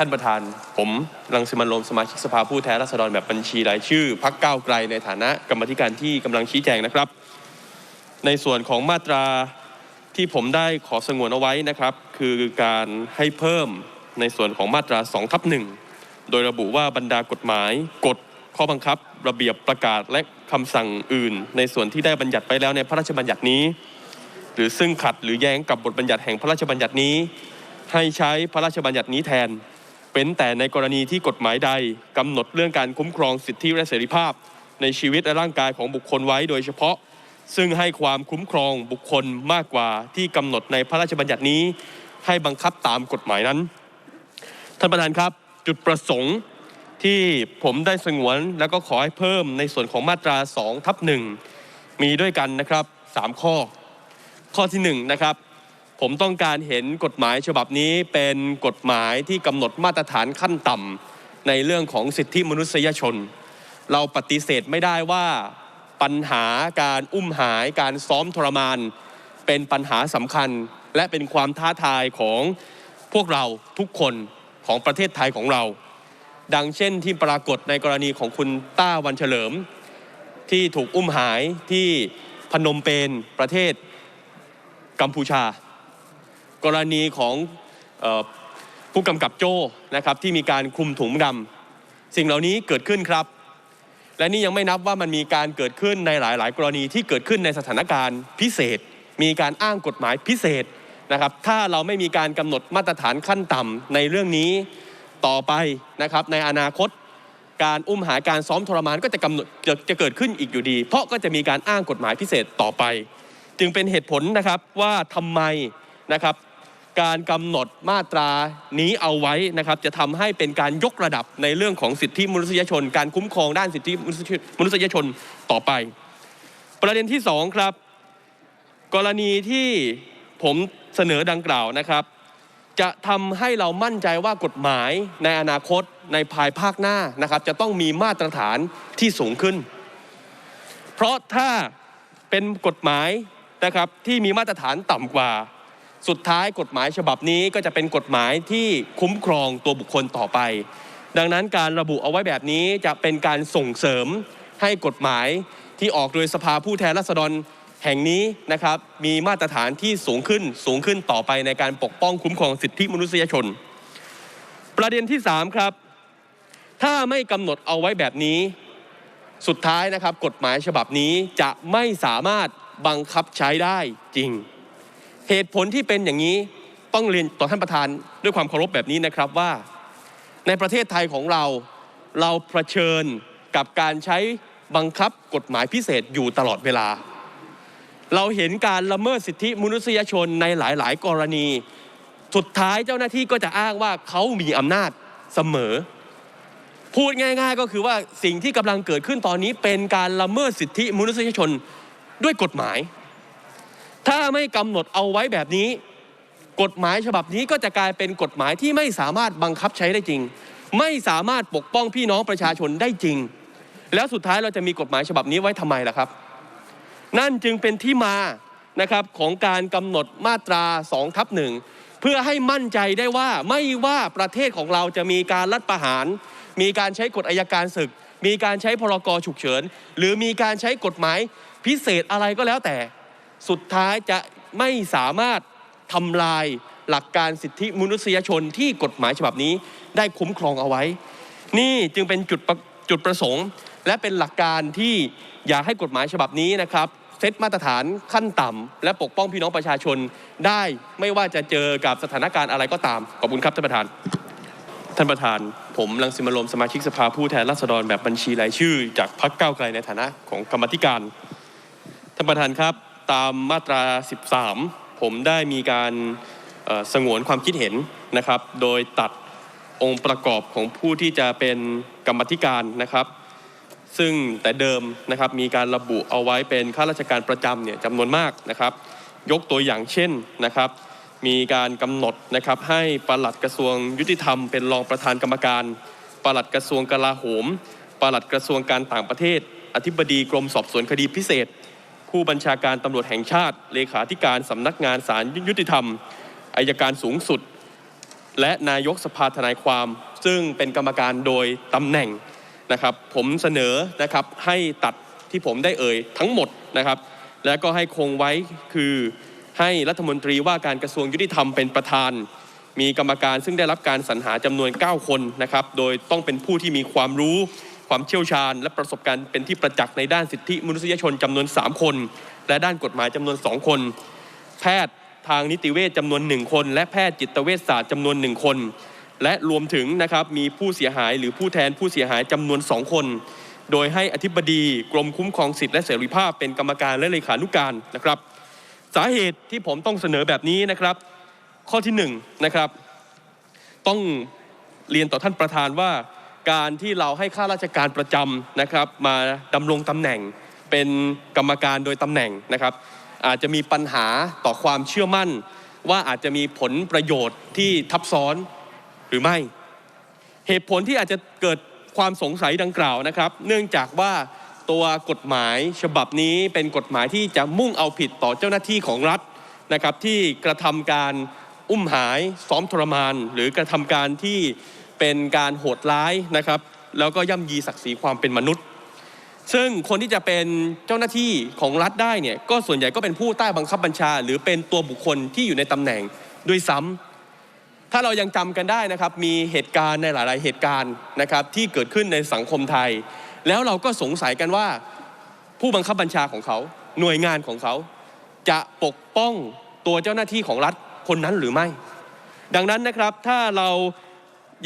ท่านประธาน ผมรังสิมันโรมสมาชิกสภาผู้แทนราษฎรแบบบัญชีรายชื่อพักก้าวไกลในฐานะกรรมธิการที่กำลังชี้แจงนะครับ ในส่วนของมาตราที่ผมได้ขอสงวนเอาไว้นะครับ คือการให้เพิ่มในส่วนของมาตรา2ทับหนึ่งโดยระบุว่าบรรดากฎหมายกฎข้อบังคับ ระเบียบประกาศและคำสั่งอื่น ในส่วนที่ได้บัญญัติไปแล้วในพระราชบัญญัตินี้ หรือซึ่งขัดหรือแย้งกับบทบัญญัติแห่งพระราชบัญญัตินี้ ให้ใช้พระราชบัญญัตินี้แทน เป็นแต่ในกรณีที่กฎหมายใดกำหนดเรื่องการคุ้มครองสิทธิและเสรีภาพ ในชีวิตและร่างกายของบุคคลไว้โดยเฉพาะ ซึ่งให้ความคุ้มครองบุคคลมากกว่าที่กำหนดในพระราชบัญญัตินี้ ให้บังคับตามกฎหมายนั้น ท่านประธานครับจุดประสงค์ที่ผมได้สงวนแล้วก็ขอให้เพิ่มในส่วนของมาตรา2ทับหนึ่งมีด้วยกันนะครับ 3 ข้อ ข้อที่1นงนะครับ ผมต้องการเห็นกฎหมายฉบับนี้เป็นกฎหมายที่กำหนดมาตรฐานขั้นต่ำในเรื่องของสิทธิมนุษยชน เราปฏิเสธไม่ได้ว่าปัญหาการอุ้มหายการซ้อมทรมาน เป็นปัญหาสำคัญและเป็นความท้าทายของพวกเราทุกคนของประเทศไทยของเรา ดังเช่นที่ปรากฏในกรณีของคุณต้าวันเฉลิม ที่ถูกอุ้มหายที่พนมเปญประเทศกัมพูชา กรณีของออผู้กำกับโจ้นะครับที่มีการคลุมถุงดำสิ่งเหล่านี้เกิดขึ้นครับ และนี่ยังไม่นับว่ามันมีการเกิดขึ้นในหลาย ๆ กรณีที่เกิดขึ้นในสถานการณ์พิเศษ มีการอ้างกฎหมายพิเศษนะครับ ถ้าเราไม่มีการกำหนดมาตรฐานขั้นต่ำในเรื่องนี้ต่อไปนะครับในอนาคตการอุ้มหายการซ้อมทรมานก็จะกำหนดจะจะเกิดขึ้นอีกอยู่ดี เพราะก็จะมีการอ้างกฎหมายพิเศษต่อไป จึงเป็นเหตุผลนะครับว่าทำไม นะครับการกำหนดมาตรานี้เอาไว้นะครับจะทำให้เป็นการยกระดับในเรื่องของสิทธิมนุษยชน การคุ้มครองด้านสิทธิมนุษยชนต่อไป ประเด็นที่สองครับ กรณีที่ผมเสนอดังกล่าวนะครับ จะทำให้เรามั่นใจว่ากฎหมายในอนาคตในภายภาคหน้านะครับ จะต้องมีมาตรฐานที่สูงขึ้น เพราะถ้าเป็นกฎหมายนะครับที่มีมาตรฐานต่ำกว่า สุดท้ายกฎหมายฉบับนี้ก็จะเป็นกฎหมายที่คุ้มครองตัวบุคคลต่อไป ดังนั้นการระบุเอาไว้แบบนี้จะเป็นการส่งเสริมให้กฎหมายที่ออกโดยสภาผู้แทนราษฎรแห่งนี้นะครับมีมาตรฐานที่สูงขึ้นสูงขึ้นต่อไปในการปกป้องคุ้มครองสิทธิมนุษยชน ประเด็นที่ 3 ครับ ถ้าไม่กำหนดเอาไว้แบบนี้ สุดท้ายนะครับ กฎหมายฉบับนี้จะไม่สามารถบังคับใช้ได้จริง เหตุผลที่เป็นอย่างนี้ต้องเรียนต่อท่านประธานด้วยความเคารพแบบนี้นะครับว่า ในประเทศไทยของเราเราเผชิญกับการใช้บังคับกฎหมายพิเศษอยู่ตลอดเวลา เราเห็นการละเมิดสิทธิมนุษยชนในหลาย ๆ กรณี สุดท้ายเจ้าหน้าที่ก็จะอ้างว่าเขามีอำนาจเสมอ พูดง่าย ๆ ก็คือว่าสิ่งที่กำลังเกิดขึ้นตอนนี้เป็นการละเมิดสิทธิมนุษยชนด้วยกฎหมาย ถ้าไม่กำหนดเอาไว้แบบนี้ กฎหมายฉบับนี้ก็จะกลายเป็นกฎหมายที่ไม่สามารถบังคับใช้ได้จริง ไม่สามารถปกป้องพี่น้องประชาชนได้จริง แล้วสุดท้ายเราจะมีกฎหมายฉบับนี้ไว้ทำไมล่ะครับ นั่นจึงเป็นที่มานะครับของการกำหนดมาตรา2ทับหนึ่งเพื่อให้มั่นใจได้ว่าไม่ว่าประเทศของเราจะมีการรัฐประหาร มีการใช้กฎอายการศึก มีการใช้พรกฉุกเฉิน หรือมีการใช้กฎหมายพิเศษอะไรก็แล้วแต่ สุดท้ายจะไม่สามารถทำลายหลักการสิทธิมนุษยชนที่กฎหมายฉบับนี้ได้คุ้มครองเอาไว้ นี่จึงเป็นจุดจุดประสงค์ และเป็นหลักการที่อยากให้กฎหมายฉบับนี้นะครับเซตมาตรฐานขั้นต่ำและปกป้องพี่น้องประชาชนได้ไม่ว่าจะเจอกับสถานการณ์อะไรก็ตาม ขอบคุณครับท่านประธาน ท่านประธาน ผมรังสิมันต์โรมสมาชิกสภาผู้แทนราษฎรแบบบัญชีรายชื่อ จากพรรคก้าวไกลในฐานะของกรรมธิการ ท่านประธานครับ ตามมาตรา 13 ผมได้มีการสงวนความคิดเห็นนะครับ โดยตัดองค์ประกอบของผู้ที่จะเป็นกรรมธิการนะครับ ซึ่งแต่เดิมนะครับมีการระบุเอาไว้เป็นข้าราชการประจำเนี่ยจำนวนมากนะครับ ยกตัวอย่างเช่นนะครับ มีการกำหนดนะครับให้ปลัดกระทรวงยุติธรรมเป็นรองประธานกรรมการปลัดกระทรวงกลาโหมปลัดกระทรวงการต่างประเทศ อธิบดีกรมสอบสวนคดีพิเศษ ผู้บัญชาการตำรวจแห่งชาติ เลขาธิการสำนักงานศาลยุติธรรมอายการสูงสุด และนายกสภาทนายความ ซึ่งเป็นกรรมการโดยตำแหน่งนะครับ ผมเสนอนะครับให้ตัดที่ผมได้เอ่ยทั้งหมดนะครับ แล้วก็ให้คงไว้คือให้รัฐมนตรีว่าการกระทรวงยุติธรรมเป็นประธาน มีกรรมการซึ่งได้รับการสรรหาจำนวน 9 คนนะครับ โดยต้องเป็นผู้ที่มีความรู้ ความเชี่ยวชาญ และประสบการณ์เป็นที่ประจักษ์ในด้านสิทธิมนุษยชนจำนวน 3 คน และด้านกฎหมายจำนวน 2 คน แพทย์ทางนิติเวชจำนวน 1 คน และแพทย์จิตเวชศาสตร์จำนวน 1 คน และรวมถึงนะครับมีผู้เสียหายหรือผู้แทนผู้เสียหายจำนวน 2 คน โดยให้อธิบดีกรมคุ้มครองสิทธิและเสรีภาพเป็นกรรมการและเลขานุการนะครับ สาเหตุที่ผมต้องเสนอแบบนี้นะครับ ข้อที่หนึ่งนะครับต้องเรียนต่อท่านประธานว่า การที่เราให้ข้าราชการประจำนะครับมาดำรงตำแหน่งเป็นกรรมการโดยตำแหน่งนะครับ อาจจะมีปัญหาต่อความเชื่อมั่น ว่าอาจจะมีผลประโยชน์ที่ทับซ้อนหรือไม่ เหตุผลที่อาจจะเกิดความสงสัยดังกล่าวนะครับ เนื่องจากว่าตัวกฎหมายฉบับนี้เป็นกฎหมายที่จะมุ่งเอาผิดต่อเจ้าหน้าที่ของรัฐนะครับที่กระทำการอุ้มหายซ้อมทรมาน หรือกระทำการที่ เป็นการโหดร้ายนะครับ แล้วก็ย่ำยีศักดิ์ศรีความเป็นมนุษย์ ซึ่งคนที่จะเป็นเจ้าหน้าที่ของรัฐได้เนี่ยก็ส่วนใหญ่ก็เป็นผู้ใต้บังคับบัญชา หรือเป็นตัวบุคคลที่อยู่ในตำแหน่งด้วยซ้ำถ้าเรายังจำกันได้นะครับ มีเหตุการณ์ในหลาย ๆ เหตุการณ์นะครับที่เกิดขึ้นในสังคมไทย แล้วเราก็สงสัยกันว่า ผู้บังคับบัญชาของเขาหน่วยงานของเขา จะปกป้องตัวเจ้าหน้าที่ของรัฐคนนั้นหรือไม่ ดังนั้นนะครับถ้าเรา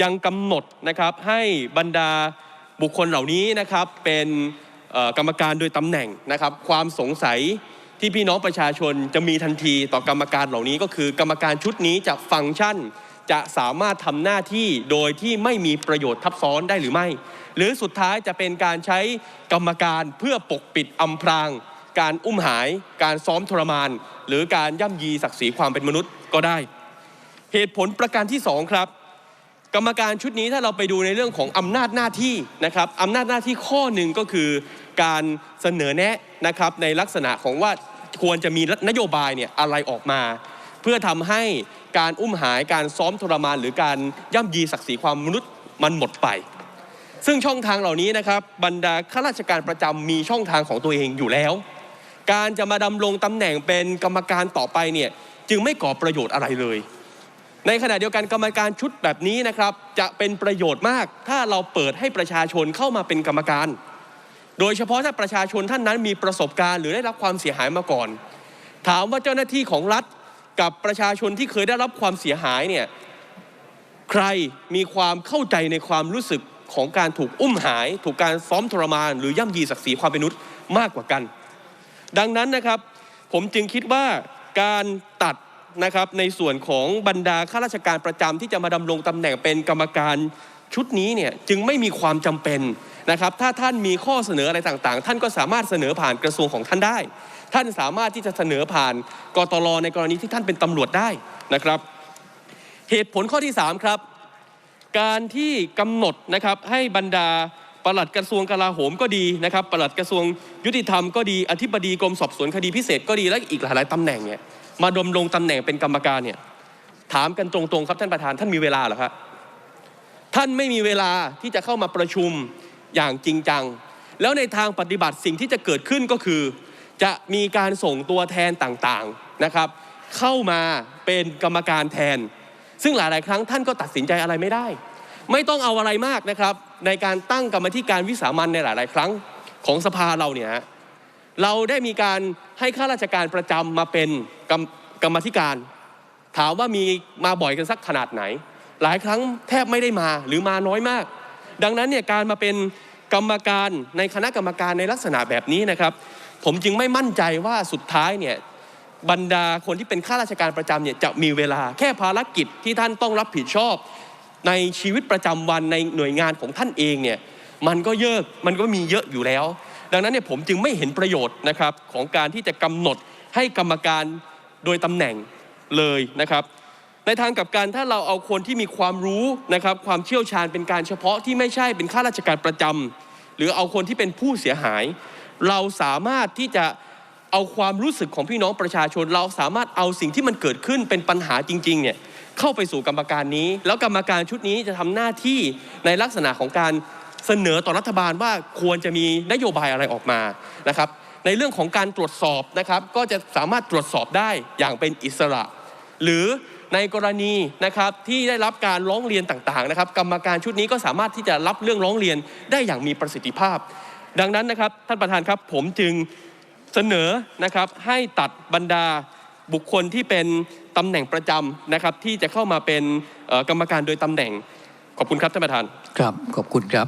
ยังกำหนดนะครับให้บรรดาบุคคลเหล่านี้นะครับเป็นกรรมการโดยตำแหน่งนะครับความสงสัยที่พี่น้องประชาชนจะมีทันทีต่อกรรมการเหล่านี้ก็คือกรรมการชุดนี้จะฟังก์ชัน จะสามารถทำหน้าที่โดยที่ไม่มีประโยชน์ทับซ้อนได้หรือไม่ หรือสุดท้ายจะเป็นการใช้กรรมการเพื่อปกปิดอำพราง การอุ้มหาย การซ้อมทรมาน หรือการย่ำยีศักดิ์ศรีความเป็นมนุษย์ก็ได้ เหตุผลประการที่สองครับ กรรมการชุดนี้ถ้าเราไปดูในเรื่องของอำนาจหน้าที่นะครับอำนาจหน้าที่ข้อหนึ่งก็คือการเสนอแนะนะครับในลักษณะของว่าควรจะมีนโยบายเนี่ยอะไรออกมา เพื่อทำให้การอุ้มหายการซ้อมทรมาน หรือการย่ำยีศักดิ์ศรีความมนุษย์มันหมดไป ซึ่งช่องทางเหล่านี้นะครับบรรดาข้าราชการประจำมีช่องทางของตัวเองอยู่แล้ว การจะมาดำรงตำแหน่งเป็นกรรมการต่อไปเนี่ยจึงไม่ก่อประโยชน์อะไรเลย ในขณะเดียวกันกรรมการชุดแบบนี้นะครับ จะเป็นประโยชน์มาก ถ้าเราเปิดให้ประชาชนเข้ามาเป็นกรรมการ โดยเฉพาะถ้าประชาชนท่านนั้นมีประสบการณ์หรือได้รับความเสียหายมาก่อน ถามว่าเจ้าหน้าที่ของรัฐกับประชาชนที่เคยได้รับความเสียหายเนี่ยใครมีความเข้าใจในความรู้สึกของการถูกอุ้มหาย ถูกการซ้อมทรมาน หรือย่ำยีศักดิ์ศรีความเป็นมนุษย์มากกว่ากัน ดังนั้นนะครับ ผมจึงคิดว่าการตัด นะครับในส่วนของบรรดาข้าราชการประจำที่จะมาดำรงตำแหน่งเป็นกรรมการชุดนี้เนี่ยจึงไม่มีความจำเป็นนะครับถ้าท่านมีข้อเสนออะไรต่างๆ ท่านก็สามารถเสนอผ่านกระทรวงของท่านได้ ท่านสามารถที่จะเสนอผ่านกตลในกรณีที่ท่านเป็นตำรวจได้นะครับ เหตุผลข้อที่ 3 ครับ การที่กำหนดนะครับให้บรรดา ปลัดกระทรวงกลาโหมก็ดีนะครับปลัดกระทรวงยุติธรรมก็ดีอธิบดีกรมสอบสวนคดีพิเศษก็ดีและอีกหลายๆตำแหน่งเนี่ยมาดำรงตำแหน่งเป็นกรรมการเนี่ยถามกันตรงๆครับท่านประธานท่านมีเวลาเหรอครับท่านไม่มีเวลาที่จะเข้ามาประชุมอย่างจริงจัง แล้วในทางปฏิบัติสิ่งที่จะเกิดขึ้นก็คือ จะมีการส่งตัวแทนต่างๆนะครับ เข้ามาเป็นกรรมการแทน ซึ่งหลาย ๆ ครั้งท่านก็ตัดสินใจอะไรไม่ได้ ไม่ต้องเอาอะไรมากนะครับ ในการตั้งกรรมธิการวิสามันในหลาย ๆ ครั้งของสภาเราเนี่ยฮะเราได้มีการให้ข้าราชการประจำมาเป็นกรรมกรรมธิการ ถามว่ามีมาบ่อยกันสักขนาดไหน หลายครั้งแทบไม่ได้มาหรือมาน้อยมาก ดังนั้นเนี่ยการมาเป็นกรรมการในคณะกรรมการในลักษณะแบบนี้นะครับ ผมจึงไม่มั่นใจว่าสุดท้ายเนี่ยบรรดาคนที่เป็นข้าราชการประจำเนี่ยจะมีเวลาแค่ภารกิจที่ท่านต้องรับผิดชอบ ในชีวิตประจำวันในหน่วยงานของท่านเองเนี่ยมันก็เยอะมันก็มีเยอะอยู่แล้ว ดังนั้นเนี่ยผมจึงไม่เห็นประโยชน์นะครับของการที่จะกำหนดให้กรรมการโดยตำแหน่งเลยนะครับ ในทางกับกันถ้าเราเอาคนที่มีความรู้นะครับความเชี่ยวชาญเป็นการเฉพาะที่ไม่ใช่เป็นข้าราชการประจำหรือเอาคนที่เป็นผู้เสียหาย เราสามารถที่จะเอาความรู้สึกของพี่น้องประชาชน เราสามารถเอาสิ่งที่มันเกิดขึ้นเป็นปัญหาจริงๆเนี่ย เข้าไปสู่กรรมการนี้ แล้วกรรมการชุดนี้จะทำหน้าที่ในลักษณะของการเสนอต่อรัฐบาลว่าควรจะมีนโยบายอะไรออกมานะครับ ในเรื่องของการตรวจสอบนะครับก็จะสามารถตรวจสอบได้อย่างเป็นอิสระ หรือในกรณีนะครับที่ได้รับการร้องเรียนต่างๆนะครับ กรรมการชุดนี้ก็สามารถที่จะรับเรื่องร้องเรียนได้อย่างมีประสิทธิภาพ ดังนั้นนะครับท่านประธานครับผมจึงเสนอนะครับให้ตัดบรรดา บุคคลที่เป็นตำแหน่งประจำนะครับที่จะเข้ามาเป็นกรรมการโดยตำแหน่ง ขอบคุณครับท่านประธาน ครับ ขอบคุณครับ